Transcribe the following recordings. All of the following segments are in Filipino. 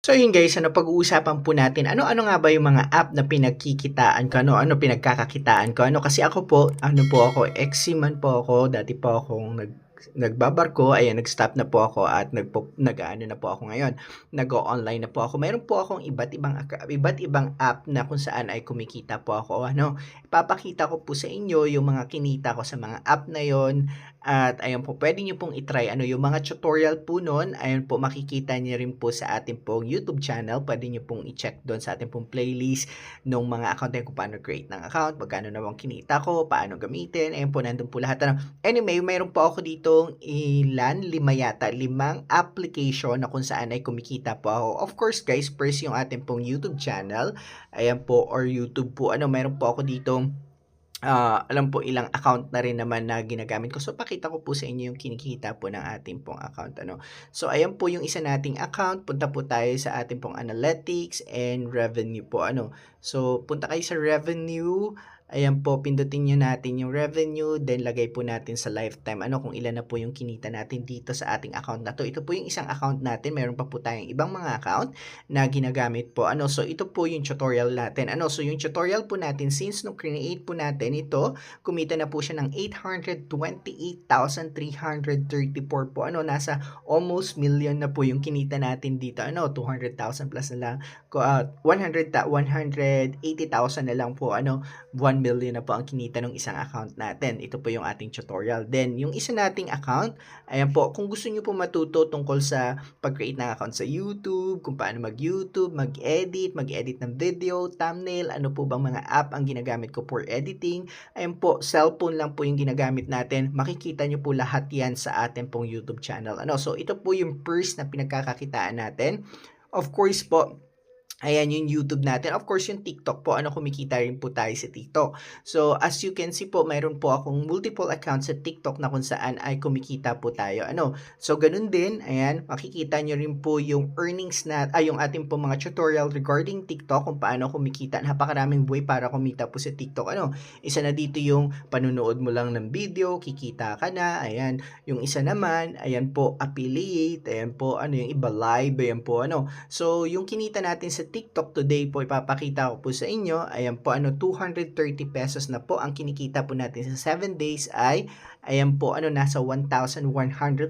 So yun guys, ano pag-uusapan po natin, ano-ano nga ba yung mga app na pinagkikitaan ko, ano-ano pinagkakakitaan ko, ano kasi ako po, ano po ako, ex-seaman po ako, dati po akong nag nagbabarko, ayan, nag-stop na po ako at nagpo, nag-ano na po ako ngayon, nag-online na po ako. Meron po akong iba't ibang iba't ibang app na kung saan ay kumikita po ako. Ano, ipapakita ko po sa inyo yung mga kinita ko sa mga app na yon at ayun po, pwede nyo pong itry ano yung mga tutorial po nun. Ayun po, makikita nyo rin po sa ating pong YouTube channel. Pwede nyo pong i-check doon sa ating pong playlist ng mga account kung paano create ng account, magkano naman kinita ko, paano gamitin. Ayun po, nandun po lahat. Ano. Anyway, mayroon po ako ditong ilan, lima yata, limang application na kung saan ay kumikita po ako. Of course guys, first yung ating pong YouTube channel. Ayan po, or YouTube po. Ano, mayroon po ako ditong uh, alam po ilang account na rin naman na ginagamit ko. So pakita ko po sa inyo yung kinikita po ng ating pong account ano. So ayan po yung isa nating account. Punta po tayo sa ating pong analytics and revenue po ano. So punta kayo sa revenue Ayan po, pindutin nyo natin yung revenue, then lagay po natin sa lifetime. Ano kung ilan na po yung kinita natin dito sa ating account na to. Ito po yung isang account natin. Meron pa po tayong ibang mga account na ginagamit po. Ano, so ito po yung tutorial natin. Ano, so yung tutorial po natin, since nung create po natin ito, kumita na po siya ng 828,334 po. Ano, nasa almost million na po yung kinita natin dito. Ano, 200,000 plus na lang. Uh, 100, 180,000 na lang po. Ano, 1 million na po ang kinita ng isang account natin. Ito po yung ating tutorial. Then, yung isa nating account, ayan po, kung gusto nyo po matuto tungkol sa pag-create ng account sa YouTube, kung paano mag-YouTube, mag-edit, mag-edit ng video, thumbnail, ano po bang mga app ang ginagamit ko for editing, ayan po, cellphone lang po yung ginagamit natin. Makikita nyo po lahat yan sa ating pong YouTube channel. Ano, so, ito po yung first na pinagkakakitaan natin. Of course po, Ayan yung YouTube natin. Of course, yung TikTok po, ano kumikita rin po tayo sa TikTok. So, as you can see po, mayroon po akong multiple accounts sa TikTok na kung saan ay kumikita po tayo. Ano? So, ganun din, ayan, makikita nyo rin po yung earnings na, ay yung ating po mga tutorial regarding TikTok kung paano kumikita. Napakaraming way para kumita po sa TikTok. Ano? Isa na dito yung panunood mo lang ng video, kikita ka na, ayan. Yung isa naman, ayan po, affiliate, ayan po, ano yung iba, live, ayan po, ano. So, yung kinita natin sa TikTok today po ipapakita ko po sa inyo. Ayan po ano 230 pesos na po ang kinikita po natin sa 7 days ay ayan po ano nasa 1,100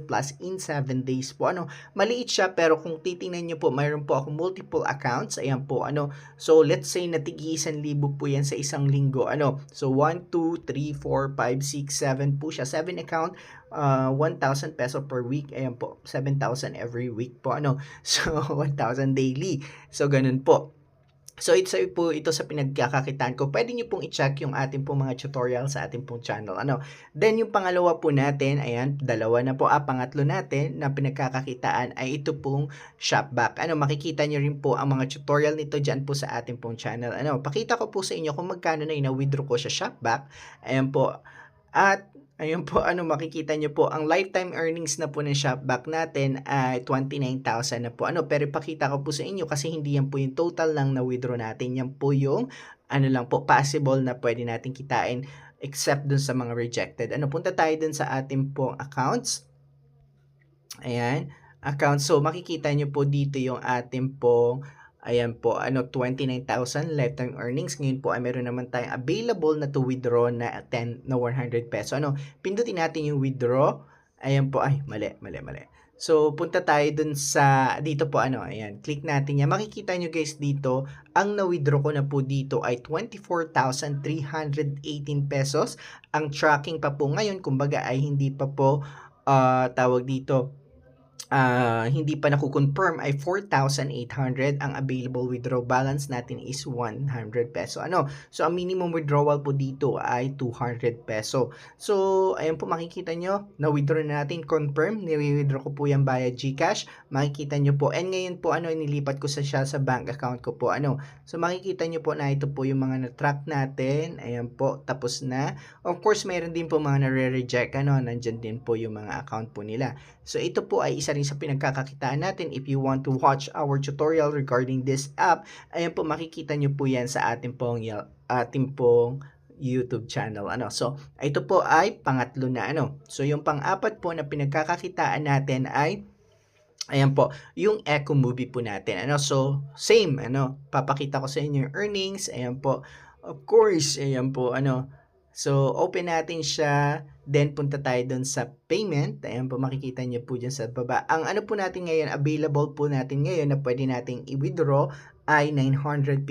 plus in 7 days po ano maliit siya pero kung titingnan niyo po mayroon po ako multiple accounts ayan po ano so let's say natigi 1,000 po yan sa isang linggo ano so 1 2 3 4 5 6 7 po siya 7 account uh, 1,000 peso per week. Ayan po, 7,000 every week po. Ano? So, 1,000 daily. So, ganun po. So, ito po ito sa pinagkakakitaan ko. Pwede nyo pong i-check yung ating pong mga tutorial sa ating pong channel. Ano? Then, yung pangalawa po natin, ayan, dalawa na po. Ah, pangatlo natin na pinagkakakitaan ay ito pong Shopback. Ano, makikita nyo rin po ang mga tutorial nito dyan po sa ating pong channel. Ano, pakita ko po sa inyo kung magkano na ina-withdraw ko sa Shopback. Ayan po. At Ayun po, ano makikita nyo po, ang lifetime earnings na po ng Shopback natin ay 29,000 na po. Ano, pero ipakita ko po sa inyo kasi hindi yan po yung total lang na withdraw natin. Yan po yung ano lang po, possible na pwede natin kitain except dun sa mga rejected. Ano, punta tayo dun sa ating pong accounts. Ayan, accounts. So, makikita nyo po dito yung ating pong Ayan po, ano, 29,000 lifetime earnings. Ngayon po ay meron naman tayong available na to withdraw na 10 na 100 peso. Ano, pindutin natin yung withdraw. Ayan po, ay, mali, mali, mali. So, punta tayo dun sa, dito po ano, ayan, click natin yan. Makikita nyo guys dito, ang na-withdraw ko na po dito ay 24,318 pesos. Ang tracking pa po ngayon, kumbaga ay hindi pa po, uh, tawag dito, uh, hindi pa nakukonfirm ay 4,800. Ang available withdrawal balance natin is 100 peso. Ano? So, ang minimum withdrawal po dito ay 200 peso. So, ayan po makikita nyo, na-withdraw na natin, confirm, ni-withdraw ko po yan via GCash. Makikita nyo po. And ngayon po, ano, nilipat ko sa siya sa bank account ko po. Ano? So, makikita nyo po na ito po yung mga na-track natin. Ayan po, tapos na. Of course, mayroon din po mga na-reject. Ano? Nandyan din po yung mga account po nila. So, ito po ay isa rin sa pinagkakakitaan natin. If you want to watch our tutorial regarding this app, ayan po, makikita nyo po yan sa ating pong, ating pong YouTube channel. Ano? So, ito po ay pangatlo na ano. So, yung pang-apat po na pinagkakakitaan natin ay Ayan po, yung Echo Movie po natin. Ano, so same ano, papakita ko sa inyo yung earnings. Ayan po. Of course, ayan po ano. So open natin siya, then punta tayo dun sa payment. Ayan po makikita niyo po diyan sa baba. Ang ano po natin ngayon, available po natin ngayon na pwede nating i-withdraw ay 959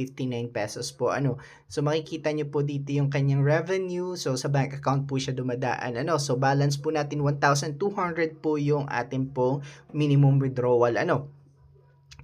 pesos po. Ano? So makikita niyo po dito yung kanyang revenue. So sa bank account po siya dumadaan. Ano? So balance po natin 1,200 po yung ating pong minimum withdrawal. Ano?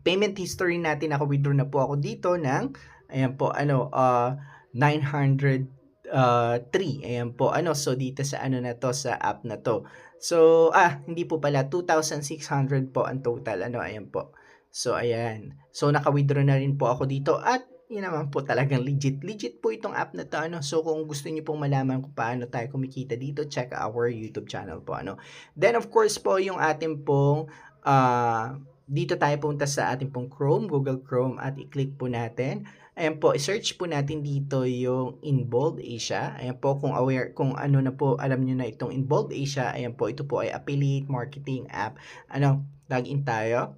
Payment history natin naka-withdraw na po ako dito ng ayan po ano uh, 900 uh, 3. Ayan po. Ano, so dito sa ano na to, sa app na to. So, ah, hindi po pala, 2,600 po ang total. Ano, ayan po. So, ayan. So, naka-withdraw na rin po ako dito at yun naman po talagang legit. Legit po itong app na to. Ano? So, kung gusto niyo pong malaman kung paano tayo kumikita dito, check our YouTube channel po. Ano? Then, of course po, yung ating pong uh, dito tayo punta sa ating pong Chrome, Google Chrome at i-click po natin. Ayan po, i-search po natin dito yung Inbold Asia. Ayan po, kung aware, kung ano na po, alam nyo na itong Inbold Asia. Ayan po, ito po ay affiliate marketing app. Ano, login tayo.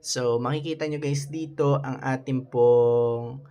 So, makikita nyo guys dito ang ating pong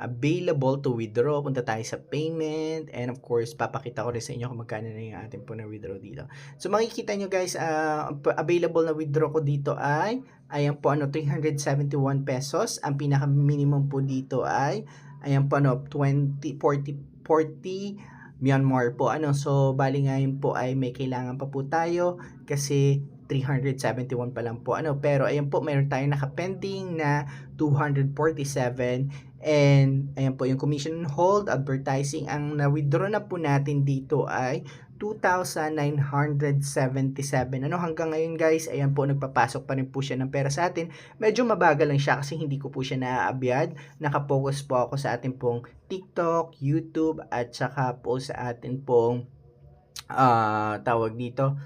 available to withdraw. Punta tayo sa payment. And of course, papakita ko rin sa inyo kung magkano na yung ating po na withdraw dito. So, makikita nyo guys, uh, available na withdraw ko dito ay, ayan po ano, 371 pesos. Ang pinaka minimum po dito ay, ayan po ano, 20, 40, 40 Myanmar po. Ano, so, bali ngayon po ay may kailangan pa po tayo kasi 371 pa lang po. Ano, pero ayan po, meron tayong naka-pending na 247 and ayan po yung commission hold advertising ang na-withdraw na po natin dito ay 2,977. Ano hanggang ngayon guys, ayan po nagpapasok pa rin po siya ng pera sa atin. Medyo mabagal lang siya kasi hindi ko po siya naaabyad. Nakapokus po ako sa atin pong TikTok, YouTube at saka po sa atin pong uh, tawag dito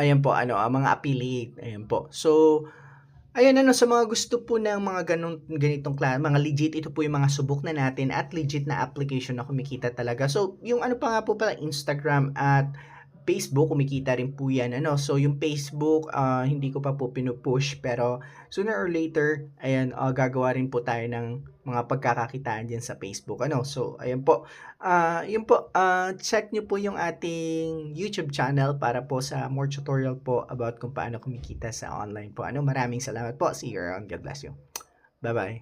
Ayan po, ano, uh, mga affiliate. Ayan po. So, ayan ano, sa mga gusto po ng mga ganun, ganitong klase, mga legit, ito po yung mga subok na natin at legit na application na kumikita talaga. So, yung ano pa nga po pala, Instagram at Facebook, kumikita rin po yan. Ano? So, yung Facebook, uh, hindi ko pa po pinupush, pero sooner or later, ayan, uh, gagawa rin po tayo ng mga pagkakakitaan dyan sa Facebook. Ano? So, ayan po. Uh, yun po, uh, check nyo po yung ating YouTube channel para po sa more tutorial po about kung paano kumikita sa online po. Ano? Maraming salamat po. See you around. God bless you. Bye-bye.